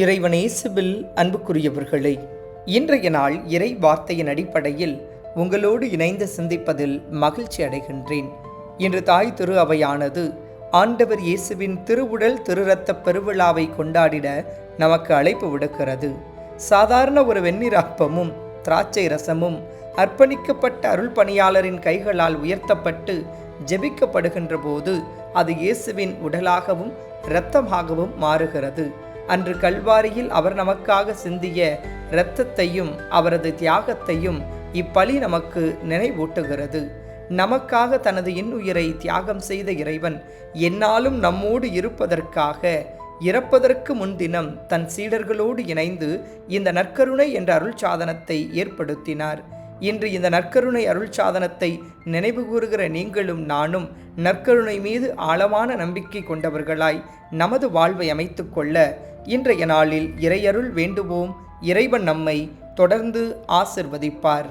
இறைவனேசுவில் அன்புக்குரியவர்களே இன்றைய நாள் இறை வார்த்தையின் அடிப்படையில் உங்களோடு இணைந்து சிந்திப்பதில் மகிழ்ச்சி அடைகின்றேன். இன்று தாய் திரு அவையானது ஆண்டவர் இயேசுவின் திருவுடல் திருரத்த பெருவிழாவை கொண்டாடிட நமக்கு அழைப்பு விடுக்கிறது. சாதாரண ஒரு வெந்நீர் அப்பமும் திராட்சை ரசமும் அர்ப்பணிக்கப்பட்ட அருள் பணியாளரின் கைகளால் உயர்த்தப்பட்டு ஜெபிக்கப்படுகின்ற போது அது இயேசுவின் உடலாகவும் இரத்தமாகவும் மாறுகிறது. அன்று கல்வாரியில் அவர் நமக்காக சிந்திய இரத்தத்தையும் அவரது தியாகத்தையும் இப்பலி நமக்கு நினைவூட்டுகிறது. நமக்காக தனது இன்னுயிரை தியாகம் செய்த இறைவன் என்னாலும் நம்மோடு இருப்பதற்காக இறப்பதற்கு முன்தினம் தன் சீடர்களோடு இணைந்து இந்த நற்கருணை என்ற அருள் சாதனத்தை ஏற்படுத்தினார். இன்று இந்த நற்கருணை அருள் சாதனத்தை நினைவு கூறுகிற நீங்களும் நானும் நற்கருணை மீது ஆழமான நம்பிக்கை கொண்டவர்களாய் நமது வாழ்வை அமைத்து கொள்ள இன்றைய நாளில் இறையருள் வேண்டுவோம். இறைவன் நம்மை தொடர்ந்து ஆசிர்வதிப்பார்.